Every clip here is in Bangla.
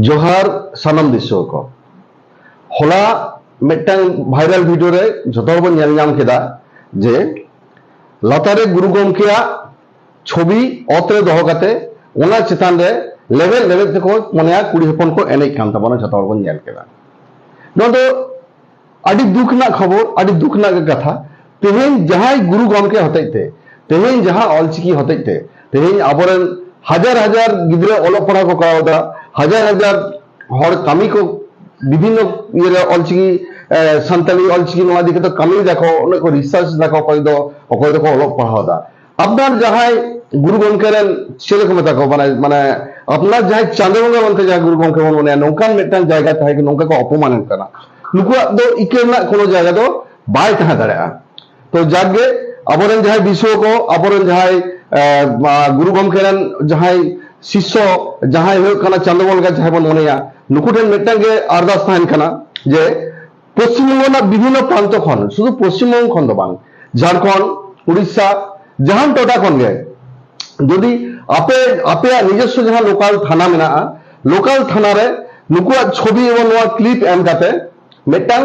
ᱡᱚᱦᱟᱨ ᱥᱟᱱᱟᱢ ᱫᱤᱥᱚᱢ ᱠᱚ ᱦᱚᱞᱟ ᱢᱤᱫᱴᱟᱝ ᱵᱷᱟᱭᱨᱟᱞ ᱵᱷᱤᱰᱤᱭᱳ ᱨᱮ ᱡᱚᱛᱚ ᱦᱚᱲ ᱵᱚᱱ ᱧᱮᱞ ᱧᱟᱢ ᱠᱮᱫᱟ ᱡᱮ ᱞᱟᱛᱟᱨ ᱨᱮ ᱜᱩᱨᱩ ᱜᱚᱢᱠᱮᱭᱟᱜ ᱪᱷᱚᱵᱤ ᱚᱛ ᱨᱮ ᱫᱚᱦᱚ ᱠᱟᱛᱮ ᱚᱱᱟ ᱪᱮᱛᱟᱱ ᱨᱮ ᱞᱮᱵᱮᱫ ᱞᱮᱵᱮᱫ ᱛᱮᱠᱚ ᱢᱚᱱᱮᱭᱟ ᱠᱩᱲᱤ ᱦᱚᱯᱚᱱ ᱠᱚ ᱮᱱᱮᱡ ᱠᱟᱱ ᱛᱟᱵᱚᱱᱟ ᱡᱚᱛᱚ ᱦᱚᱲ ᱵᱚᱱ ᱧᱮᱞ ᱠᱮᱫᱟ ᱱᱚᱣᱟ ᱫᱚ ᱟᱹᱰᱤ ᱫᱩᱠ ᱨᱮᱱᱟᱜ ᱠᱷᱚᱵᱚᱨ ᱟᱹᱰᱤ ᱫᱩᱠ ᱨᱮᱱᱟᱜ ᱠᱟᱛᱷᱟ ᱛᱮᱦᱮᱧ ᱡᱟᱦᱟᱸᱭ ᱜᱩᱨᱩ ᱜᱚᱢᱠᱮ ᱦᱚᱛᱮᱡ ᱛᱮ ᱛᱮᱦᱮᱧ ᱡᱟᱦᱟᱸ ᱚᱞᱪᱤᱠᱤ ᱦᱚᱛᱮᱡ ᱛᱮ ᱛᱮᱦᱮᱧ ᱟᱵᱚᱨᱮᱱ ᱦᱟᱡᱟᱨ ᱦᱟᱡᱟর ᱜᱤᱫᱽᱨᱟᱹ ᱚᱞᱚᱜ ᱯᱟᱲᱦᱟᱣ ᱠᱚ ᱠᱚᱨᱟᱣ ᱮᱫᱟ হাজার হাজার হর কামিকও বিভিন্ন ইয়েরা অলচিকি ᱥᱟᱱᱛᱟᱲᱤ ᱚᱞᱪᱤᱠᱤ ᱱᱚᱣᱟ ᱤᱫᱤ ᱠᱟᱛᱮ ᱠᱟᱹᱢᱤ ᱫᱟᱠᱚ ᱚᱱᱟ ᱠᱚ ᱨᱤᱥᱟᱨᱪ ᱫᱟᱠᱚ ᱚᱠᱚᱭ ᱫᱚ ᱚᱠᱚᱭ ᱫᱚᱠᱚ ᱚᱞᱚᱜ ᱯᱟᱲᱦᱟᱣ ᱫᱟ আপনার যাহাই গুরু গমকে ছেলে কমে থাকো মানে মানে আপনার যাহাই চাঁদবঙ্গা বলতে যা গুরু গমকে বন মনে নৌকান মেটান জায়গা থাকে নৌকা অপমানের কানা নুকুয়া দো ইকে না কোনো জায়গা দো বাই তাহা দাঁড়া তো যাকে আবরেন যাহাই বিশ্ব কো আবরেন যাহাই গুরু গমকে যাহাই শিষ্য যাহাই হোক ᱠᱟᱱᱟ ᱪᱟᱸᱫᱳ ᱵᱚᱱ ᱞᱮᱠᱟ ᱡᱟᱦᱟᱸᱭ ᱵᱚᱱ ᱢᱚᱱᱮᱭᱟ ᱱᱩᱠᱩ ᱴᱷᱮᱱ ᱢᱤᱫᱴᱟᱝ ᱜᱮ ᱟᱨᱫᱟᱥ ᱛᱟᱦᱮᱱ পশ্চিমবঙ্গ না বিভিন্ন প্রান্ত খন, শুধু পশ্চিমবঙ্গ খন বাং ঝাড়খণ্ড, উড়িষ্যা যাহান টোটা খন গে। যদি আপে আপে নিজস্ব যাহা লোকাল থানা মে লোকাল থানার নুকুয়া ছবি এবং নোয়া ক্লিপ এম কাতে মেটাং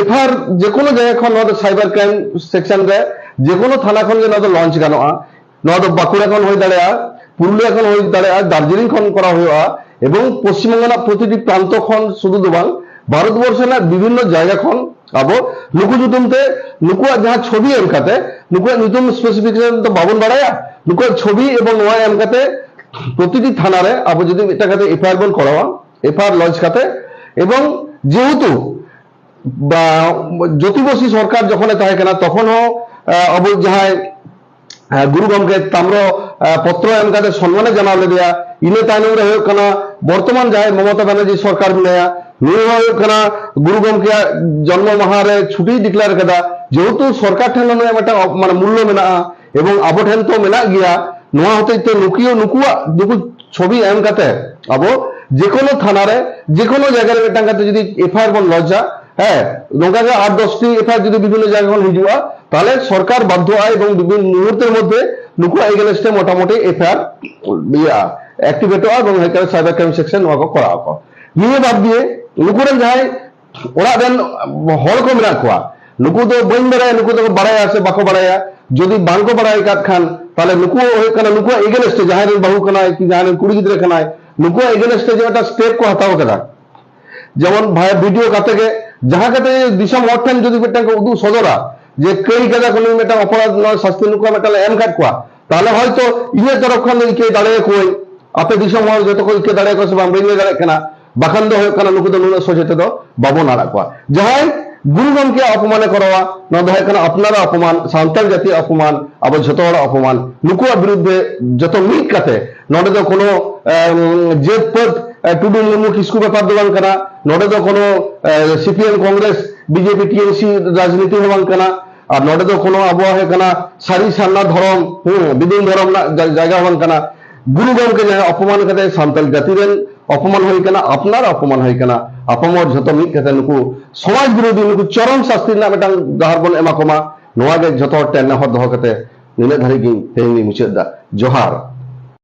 এফআর যে কোনো জায়গা খন সাইবার ক্রাইম সেকশন রে যে কোনো থানা খন যে নদ লঞ্চ গানোয়া নদ বাঁকুড়া খন হয়ে দাঁড়ায় পুরুলিয়া খন ᱦᱩᱭ ᱫᱟᱲᱮᱭᱟᱜᱼᱟ ᱫᱟᱨᱡᱤᱞᱤᱝ ᱠᱷᱚᱱ ᱠᱚᱨᱟᱣ ᱦᱩᱭᱩᱜᱼᱟ ᱮᱵᱚᱝ ᱯᱚᱥᱪᱤᱢ ᱵᱟᱝᱞᱟ ᱨᱮᱱᱟᱜ ᱯᱨᱚᱛᱤᱴᱤ ᱯᱨᱟᱱᱛᱚ ᱠᱷᱚᱱ ᱥᱩᱫᱷᱩ ᱫᱚ ᱵᱟᱝ ভারতবর্ষ ᱨᱮᱱᱟᱜ বিভিন্ন জায়গা ᱠᱷᱚᱱ ᱟᱵᱚ ᱱᱩᱠᱩ ᱧᱩᱛᱩᱢ ᱛᱮ ᱱᱩᱠᱩᱣᱟᱜ ᱡᱟᱦᱟᱸ ᱪᱷᱚᱵᱤ ᱮᱢ ᱠᱟᱛᱮ ᱱᱩᱠᱩᱣᱟᱜ ᱧᱩᱛᱩᱢ ᱥᱯᱮᱥিফিকেশন ᱫᱚ ᱵᱟᱵᱚᱱ ᱵᱟᱲᱟᱭᱟ ᱱᱩᱠᱩᱣᱟᱜ ᱪᱷᱚᱵᱤ ᱮᱵᱚᱝ ᱱᱚᱣᱟ ᱮᱢ ᱠᱟᱛᱮ প্রতিটি থানারে আবু যদি এটা কাতে এফআইআর বল করাওয়া এফআইআর লঞ্চ কাতে এবং যেহেতু জ্যোতি বসু সরকার যখন থাকে কেনা তখনও অবৈধ যাহায় ᱜᱩᱨᱩ ᱛᱟᱢᱨᱚ ᱯᱚᱛᱨᱚ ᱮᱢ ᱠᱟᱛᱮ ᱥᱚᱱᱢᱟᱱᱮ ᱡᱟᱱᱟᱣ ᱞᱮᱫᱮᱭᱟ ᱤᱱᱟᱹ ᱛᱟᱭᱱᱚᱢ ᱨᱮ ᱦᱩᱭᱩᱜ ᱠᱟᱱᱟ ᱵᱚᱨᱛᱚᱢᱟᱱ ᱡᱟᱦᱟᱸᱭ ᱢᱚᱢᱚᱛᱟ ᱵᱮᱱᱟᱨᱡᱤ ᱥᱚᱨᱠᱟᱨ ᱢᱮᱱᱟᱭᱟ ᱱᱩᱭ ᱦᱚᱸ ᱦᱩᱭᱩᱜ ᱠᱟᱱᱟ ᱜᱩᱨᱩ ᱜᱚᱢᱠᱮᱭᱟᱜ ᱡᱚᱱᱢᱚ ᱢᱟᱦᱟ ᱨᱮ ᱪᱷᱩᱴᱤᱭ ᱰᱤᱠᱞᱮᱭᱟᱨ ᱠᱟᱫᱟ ᱡᱮᱦᱮᱛᱩ ᱥᱚᱨᱠᱟর ᱴᱷᱮᱱ ᱦᱚᱸ ᱱᱩᱭᱟᱜ ᱢᱤᱫᱴᱟᱝ ᱢᱟᱱᱮ ᱢᱩᱞᱞᱚ ᱢᱮᱱᱟᱜᱼᱟ ᱮᱵᱚᱝ ᱟᱵᱚ ᱴᱷᱮᱱ ᱛᱚ ᱢᱮᱱᱟᱜ ᱜᱮᱭᱟ ᱱᱚᱣᱟ ᱦᱚᱛᱮᱡ ᱛᱮ ᱱᱩᱠᱤᱭᱚ ᱱᱩᱠᱩᱣᱟᱜ ᱱᱩᱠᱩ ছবি এম কাতে আবো যে কোনো থানারে যে কোনো জায়গায় মিটাং কাতে যদি এফআইআর বন লজ্জা হ্যাঁ নৌকাকে আট দশটি এফআই যদি বিভিন্ন জায়গায় হিজুয়া তাহলে সরকার বাধ্য হয় এবং বিভিন্ন মুহূর্তের মধ্যে নুকুয়া এগেনস্টে মোটামুটি এফআইআর ইয়া অ্যাক্টিভেট হওয়া এবং এখানে সাইবার ক্রাইম সেকশন ᱱᱚᱣᱟ ᱠᱚ ᱠᱚᱨᱟᱣ ᱠᱚ ᱱᱤᱭᱟᱹ ᱵᱟᱫ ᱫᱤᱭᱮ ᱱᱩᱠᱩᱨᱮᱱ ᱡᱟᱦᱟᱸᱭ ᱚᱲᱟᱜ ᱨᱮᱱ ᱦᱚᱲ ᱠᱚ ᱢᱮᱱᱟᱜ ᱠᱚᱣᱟ ᱱᱩᱠᱩ ᱫᱚ ᱵᱟᱹᱧ ᱵᱟᱲᱟᱭᱟ ᱱᱩᱠᱩ ᱫᱚ ᱵᱟᱲᱟᱭᱟ ᱥᱮ ᱵᱟᱠᱚ ᱵᱟᱲᱟᱭᱟ ᱡᱩᱫᱤ ᱵᱟᱝᱠᱚ ᱵᱟᱲᱟᱭ ᱠᱟᱫ ᱠᱷᱟᱱ ᱛᱟᱦᱞᱮ ᱱᱩᱠᱩ ᱦᱩᱭᱩᱜ ᱠᱟᱱᱟ ᱱᱩᱠᱩᱣᱟᱜ এগেনস্ᱴ ᱡᱟᱦᱟᱸᱭ ᱨᱮᱱ ᱵᱟᱹᱦᱩ ᱠᱟᱱᱟᱭ ᱠᱤ ᱡᱟᱦᱟᱸᱭ ᱨᱮᱱ ᱠᱩᱲᱤ ᱜᱤᱫᱽᱨᱟᱹ ᱠᱟᱱᱟᱭ ᱱᱩᱠᱩᱣᱟᱜ এগেনস্ট ᱡᱮ একটা স্টেপ ᱠᱚ ᱦᱟᱛᱟᱣ ᱠᱟᱫᱟ ᱡᱮᱢᱚᱱ ᱵᱷᱟᱭ ভিডিও ᱠᱟᱛᱮ ᱜᱮ ଯାହା କେତେ ଦିଶମ ଅଠେନ ଯଦି ବେଟାଙ୍କ উদু সদরা যে কেই জায়গা কোন মেটা অপরাধ নয় শাস্তি নুকা মেটা এম কাট কোয়া তাহলে হয়তো ইয়ে তরফ খান ইকে দাঁড়িয়ে কই, আপে দিশম হল যত কই ইকে দাঁড়িয়ে কসে বাম বেলে দাঁড়িয়ে কেনা বাখান দো হয়ে কেনা নুকু দো নুনে সচেতে দো বাবু নাড়া কোয়া যাহাই গুরু গমকে অপমানে করওয়া না দহাই কেনা আপনারা অপমান সান্তাল জাতি অপমান, আবার যত বড় অপমান, নুকুয়া বিরুদ্ধে যত মিট কাতে নডে দো কোনো জেদ পথ ટુડેલને મુખ સ્કૂપે પાડદવાન કના નોડે તો કોનો સીપીએમ કોંગ્રેસ બીજેપી ટીએમસી રાજનીતિ હોવાન કના আর নটে তো কোনো আবহাওয়া কানা, সারি সান্না ধরম, হুম, বিদিন ধরম না জায়গা হন কানা। গুরু গমকে যারা অপমান কাতে সান্তাল জাতিরেন অপমান হই কানা, আপনার অপমান হই কানা অপমান যত মিট কাতে নুকু, সমাজ বিরোধী নুকু চরম শাস্তি না মেটাং দাহার বল এমা কমা, নোয়াগে যত টেন হদ দহ কাতে, নিলে ধারি গিন তেহনি মুছেদা জোহার।